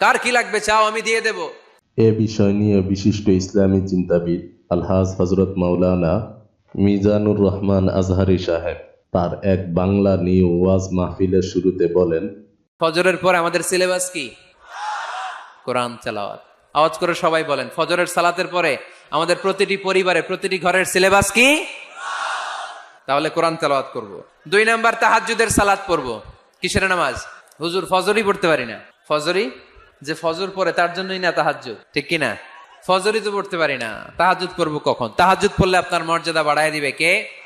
কার কি লাগবে? চাও আমি দিয়ে দেব। এ বিষয় নিয়ে বিশিষ্ট ইসলামী চিন্তাবিদ আলহাজ হজরত মাওলানা মিজানুর রহমান আজহারি সাহেব তার এক বাংলা নিউ ওয়াজ মাহফিলের শুরুতে বলেন ফজরের পরে আমাদের সিলেবাস কি? কোরআন তেলাওয়াত। আওয়াজ করে সবাই বলেন ফজরের সালাতের পরে আমাদের প্রতিটি পরিবারে প্রতিটি ঘরের সিলেবাস কি? তাহলে কোরআন তেলাওয়াত করব। দুই নাম্বার তাহাজ্জুদের সালাত পড়ব। কিসের নামাজ? হুজুর ফজরই পড়তে পারি না। ফজরই? যে ফজর পরে তার জন্যই না তাহাজ ঠিক কিনা ফজরই তো পড়তে পারি না। তাহাজ্জুদ পড়ব কখন? তাহাজ্জুদ পড়লে আপনার মর্যাদা বাড়ায় দিবে কে?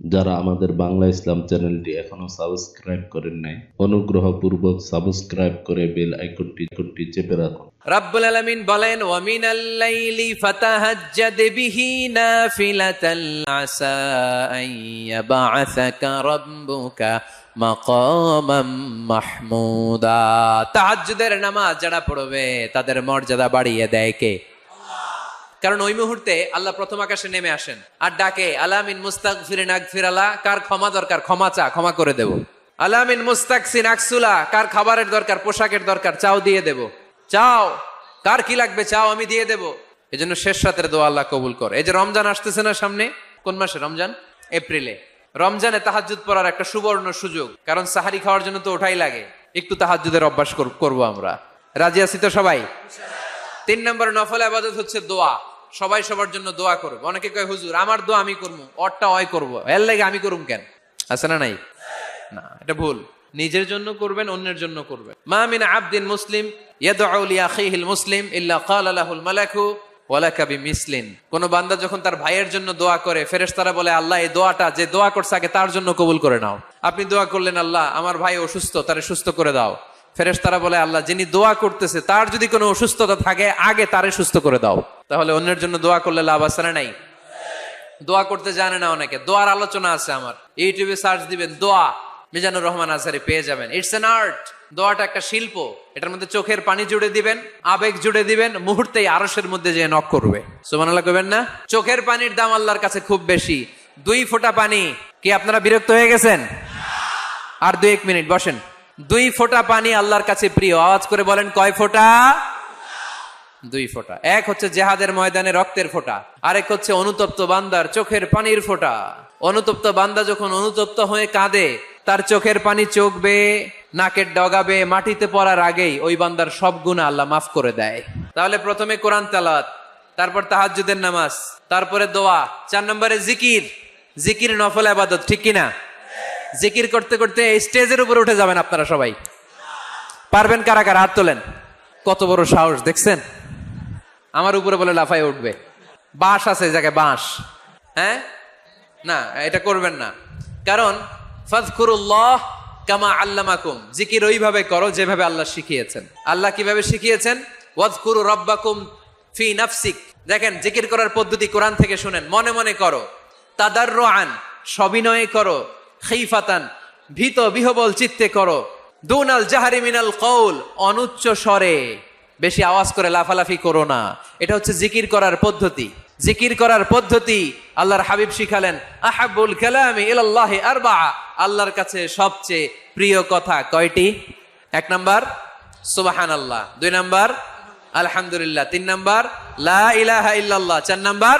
যারা আমাদের বাংলা ইসলাম চ্যানেলটি এখনও সাবস্ক্রাইব করেন নাই, অনুগ্রহপূর্বক সাবস্ক্রাইব করে বেল আইকনটি আইকনটি চেপে রাখুন। রাব্বুল আলামিন বলেন, ওয়া মিনাল লাইলি ফাতাহাজ্জাদ বিহি নাফিলাতাল আসা আন ইয়াবআসাকা রাব্বুকা মাকামাম মাহমুদা। তাহাজ্জুদের নামাজ যারা পড়বে, তাদের মর্যাদা বাড়িয়ে দেয় কে? কারণ ওই মুহূর্তে আল্লাহ প্রথম আকাশে নেমে আসেন। আর ডাকে, আলামিন মুস্তাক ফিরিন আকফিরালা কার ক্ষমা দরকার? ক্ষমা চা, ক্ষমা করে দেব। আলামিন মুস্তাক সিন আকসুলা, কার খাবারের দরকার? পোশাকের দরকার? চাও দিয়ে দেব। চাও, কার কি লাগবে? চাও, আমি দিয়ে দেব। এই জন্য শেষ রাতের দোয়া আল্লাহ কবুল কর। এই যে রমজান আসতেছে না সামনে? কোন মাসে? রমজান? এপ্রিলে। রমজানে তাহাজ্জুদ পড়ার একটা সুবর্ণ সুযোগ। কারণ সাহারি খাওয়ার জন্য তো ওঠাই লাগে। একটু তাহাজ্জুদের অভ্যাস কর- করব আমরা। রাজি আছি তো সবাই? তিন নম্বর নফল আবাদত হচ্ছে দোয়া। সবাই সবার জন্য দোয়া করব অনেকে কয়, হুজুর, আমার দোয়া আমি করব, অরটা অয় করব, এর লাগে আমি করুম কেন? আছে না নাই? না, এটা ভুল। নিজের জন্য করবেন, অন্যের জন্য করবেন। মা মিন আবদিন মুসলিম মুসলিম ইল্লা ক্বালা লাহুল মালাকু ওয়ালাকা বিমিসলিন। কোন বান্দা যখন তার ভাইয়ের জন্য দোয়া করে, ফেরেশতারা বলে, আল্লাহ, এই দোয়াটা, যে দোয়া করছে আগে তার জন্য কবুল করে নাও। আপনি দোয়া করলেন, আল্লাহ, আমার ভাই অসুস্থ, তারে সুস্থ করে দাও। ফেরেশতারা বলে, আল্লাহ যিনি দোয়া করতেছে, তার যদি কোনো অসুস্থতা থাকে, আগে তারে সুস্থ করে দাও। তাহলে অন্যের জন্য দোয়া করলে লাভ আছে না নাই? দোয়া করতে জানে না অনেকে। দোয়ার আলোচনা আছে আমার। ইউটিউবে সার্চ দিবেন, দোয়া মিজানুর রহমান আজহারি পেয়ে যাবেন। It's an art. দোয়াটা একটা শিল্প। এটার মধ্যে চোখের পানি জুড়ে দিবেন, আবেগ জুড়ে দিবেন, মুহূর্তেই আরসের মধ্যে যে নক করবে। সুবহানাল্লাহ কইবেন না? চোখের পানির দাম আল্লাহর কাছে খুব বেশি। দুই ফোঁটা পানি। কি আপনারা বিরক্ত হয়ে গেছেন? আর দুই এক মিনিট, বসেন। দুই ফোঁটা পানি আল্লাহর কাছে প্রিয়। আওয়াজ করে বলেন, কয় ফোঁটা? দুই ফোঁটা। এক হচ্ছে জেহাদের ময়দানে রক্তের ফোঁটা, আরেক হচ্ছে অনুতপ্ত বান্দার চোখের পানির ফোঁটা। অনুতপ্ত বান্দা যখন অনুতপ্ত হয়ে কাঁদে, তার চোখের পানি চোখবে, নাকের ডগাবে, মাটিতে পড়ার আগেই ওই বান্দার সব গুণা আল্লাহ মাফ করে দেয়। তাহলে প্রথমে কোরআন তালাত তারপর তাহাজ্জুদের নামাজ, তারপরে দোয়া, চার নম্বরে জিকির। জিকির নফল আবাদত, ঠিক কিনা? জিকির করতে করতে এই স্টেজের উপরে উঠে যাবেন আপনারা সবাই। পারবেন কারা কারা? হাত তোলেন। কত বড় সাহস, দেখছেন? আমার উপরে বলে লাফাই উঠবে। বাঁশ আছে জায়গায়, বাঁশ। হ্যাঁ? না, এটা করবেন না। কারণ ফাজকুরুল্লাহ কামা আল্লামাকুম। জিকির ওইভাবে করো যেভাবে আল্লাহ শিখিয়েছেন। আল্লাহ কীভাবে শিখিয়েছেন? ওয়াজকুরু রব্বাকুম ফি নাফসিক। দেখেন, জিকির করার পদ্ধতি কোরআন থেকে শুনেন। মনে মনে করো। তাদার আন সবিনয়ে করো। খিফাতান, ভীত বিহবল চিত্তে করো। দুনাল জাহারি মিনাল কৌল অনুচ্চ স্বরে। বেশি আওয়াজ করে লাফালাফি করো না। এটা হচ্ছে জিকির করার পদ্ধতি। জিকির করার পদ্ধতি আল্লাহর হাবিব শিখালেন, আহাবুল কালামি ইলাল্লাহি আরবা আল্লাহর কাছে সবচেয়ে প্রিয় কথা কয়টি? এক নাম্বার সুবাহান আল্লাহ দুই নাম্বার, আলহামদুলিল্লাহ। তিন নাম্বার, লা ইলাহা ইল্লাল্লাহ। চার নাম্বার,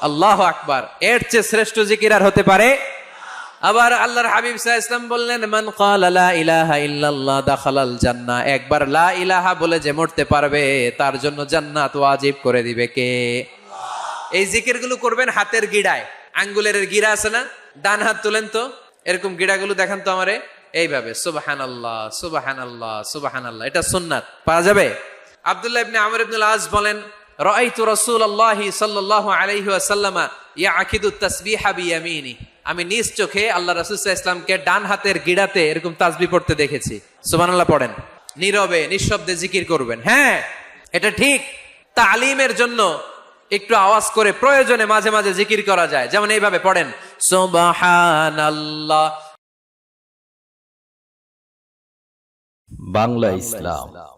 আল্লাহ আকবার। এর চেয়ে শ্রেষ্ঠ জিকির আর হতে পারে আবার আল্লাহর হাবিব সাহা ইসলাম বললেন, মান লা ইলাহা ইল্লাল্লাহ দাখালাল জান্নাহ। একবার লা ইলাহা বলে যে মরতে পারবে, তার জন্য জান্নাত ওয়াজিব করে দিবে কে? এই জিকিরগুলো করবেন হাতের গিড়ায়। আঙ্গুলের গিরা আছে না? ডান হাত তুলেন তো। এরকম গিড়াগুলো দেখান তো আমারে। এইভাবে সুবাহান আল্লাহ সুবাহান আল্লাহ সুবাহান আল্লাহ এটা সুন্নাত। পাওয়া যাবে? আব্দুল্লাহ ইবনে আমর ইবনুল আজ বলেন রাআইতু রাসূলুল্লাহি সাল্লাল্লাহু আলাইহি ওয়াসাল্লামা ইয়াকিদু তাসবিহা বিয়ামিনি আমি নিজ চোখে আল্লাহ রাসূল ওয়াসাল্লামকে ডান হাতের গিড়াতে এরকম তাসবিহ পড়তে দেখেছি। সুবহানাল্লাহ পড়েন। নীরবে, নিঃশব্দে জিকির করবেন। হ্যাঁ এটা ঠিক। তালিমের জন্য একটু আওয়াজ করে প্রয়োজনে মাঝে মাঝে জিকির করা যায়। যেমন এইভাবে পড়েন, সুবহানাল্লাহ। বাংলা ইসলাম।